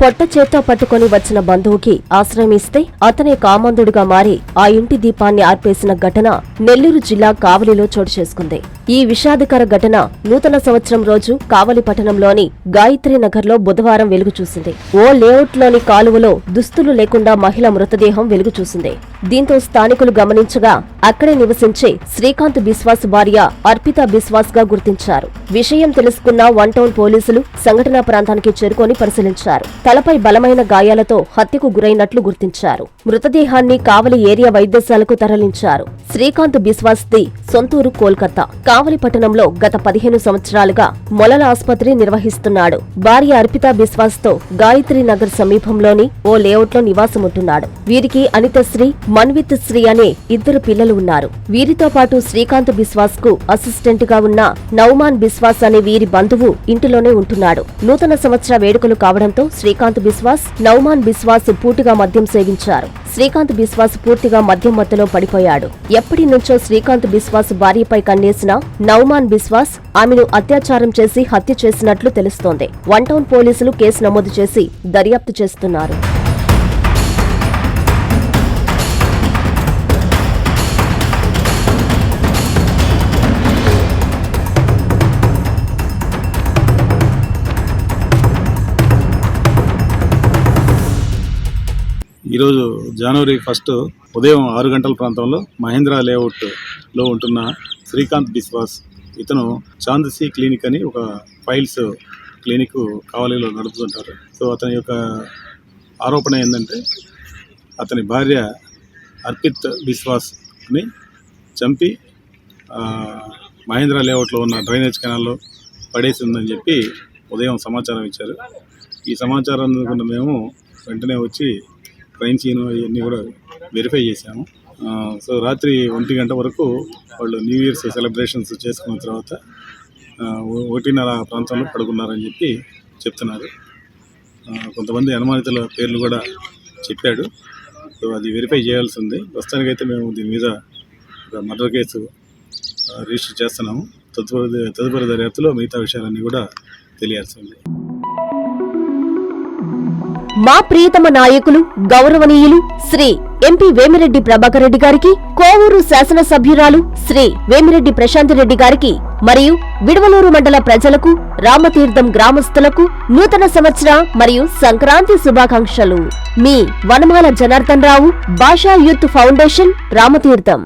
పొట్ట చేత్తో పట్టుకొని వచ్చిన బంధువుకి ఆశ్రయమిస్తే అతనే కామందుడిగా మారి ఆ ఇంటి దీపాన్ని ఆర్పేసిన ఘటన నెల్లూరు జిల్లా కావలిలో చోటు చేసుకుంది. ఈ విషాదకర ఘటన నూతన సంవత్సరం రోజు కావలి పట్టణంలోని గాయత్రి నగర్లో బుధవారం వెలుగు చూసింది. ఓ లేఅవుట్లోని కాలువలో దుస్తులు లేకుండా మహిళ మృతదేహం వెలుగు చూసింది. దీంతో స్థానికులు గమనించగా అక్కడే నివసించే శ్రీకాంత్ బిస్వాస్ భార్య అర్పిత బిస్వాస్గా గుర్తించారు. విషయం తెలుసుకున్న వన్ టౌన్ పోలీసులు సంఘటనా ప్రాంతానికి చేరుకొని పరిశీలించారు. తలపై బలమైన గాయాలతో హత్యకు గురైనట్లు గుర్తించారు. మృతదేహాన్ని కావలి ఏరియా వైద్యశాలకు తరలించారు. శ్రీకాంత్ బిస్వాస్ ది సొంతూరు కోల్కతా. కావలి పట్టణంలో గత పదిహేను సంవత్సరాలుగా మొలల ఆసుపత్రి నిర్వహిస్తున్నాడు. భార్య అర్పిత బిస్వాస్తో గాయత్రి నగర్ సమీపంలోని ఓ లేఅవుట్లో నివాసముంటున్నాడు. వీరికి అనితశ్రీ మన్విత్ శ్రీ అనే ఇద్దరు పిల్లలు ఉన్నారు. వీరితో పాటు శ్రీకాంత్ బిస్వాస్కు అసిస్టెంట్గా ఉన్న నౌమాన్ బిస్వాస్ అనే వీరి బంధువు ఇంటిలోనే ఉంటున్నాడు. నూతన సంవత్సర వేడుకలు కావడంతో శ్రీకాంత్ బిస్వాస్ నౌమాన్ బిస్వాస్ పూర్తిగా మద్యం సేవించారు. శ్రీకాంత్ బిస్వాస్ పూర్తిగా మద్యం మత్తులో పడిపోయాడు. ఎప్పటి నుంచో శ్రీకాంత్ బిస్వాస్ భార్యపై కన్నేసిన నౌమాన్ బిస్వాస్ ఆమెను అత్యాచారం చేసి హత్య చేసినట్లు తెలుస్తోంది. వన్ టౌన్ పోలీసులు కేసు నమోదు చేసి దర్యాప్తు చేస్తున్నారు. ఈరోజు జనవరి ఫస్ట్ ఉదయం ఆరు గంటల ప్రాంతంలో మహేంద్ర లేఅవుట్లో ఉంటున్న శ్రీకాంత్ బిశ్వాస్. ఇతను చాందసి క్లినిక్ అని ఒక ఫైల్స్ క్లినిక్ కావలిలో నడుపుతుంటారు. సో అతని యొక్క ఆరోపణ ఏంటంటే అతని భార్య అర్పిత్ బిశ్వాస్ని చంపి మహేంద్ర లేఅవుట్లో ఉన్న డ్రైనేజ్ కెనాల్లో పడేసి ఉందని చెప్పి ఉదయం సమాచారం ఇచ్చారు. ఈ సమాచారం అనుకున్న మేము వెంటనే వచ్చి క్రైమ్ సీన్ ఇవన్నీ కూడా వెరిఫై చేశాము. సో రాత్రి ఒంటి గంట వరకు వాళ్ళు న్యూ ఇయర్స్ సెలబ్రేషన్స్ చేసుకున్న తర్వాత ఒకటిన్నర ప్రాంతంలో పడుకున్నారని చెప్పి చెప్తున్నారు. కొంతమంది అనుమానితుల పేర్లు కూడా చెప్పాడు. సో అది వెరిఫై చేయాల్సి ఉంది. ప్రస్తుతానికైతే మేము దీని మీద ఒక మర్డర్ కేసు రిజిస్టర్ చేస్తున్నాము. తదుపరి తదుపరి దర్యాప్తులో మిగతా విషయాలన్నీ కూడా తెలియాల్సి ఉంది. మా ప్రియతమ నాయకులు గౌరవనీయులు శ్రీ ఎంపీ వేమిరెడ్డి ప్రభాకర్ రెడ్డి గారికి కోవూరు శాసనసభ్యురాలు శ్రీ వేమిరెడ్డి ప్రశాంత్ రెడ్డి గారికి మరియు విడవలూరు మండల ప్రజలకు రామతీర్థం గ్రామస్తులకు నూతన సంవత్సర మరియు సంక్రాంతి శుభాకాంక్షలు. మీ వనమాల జనార్దన్ రావు భాషా యూత్ ఫౌండేషన్ రామతీర్థం.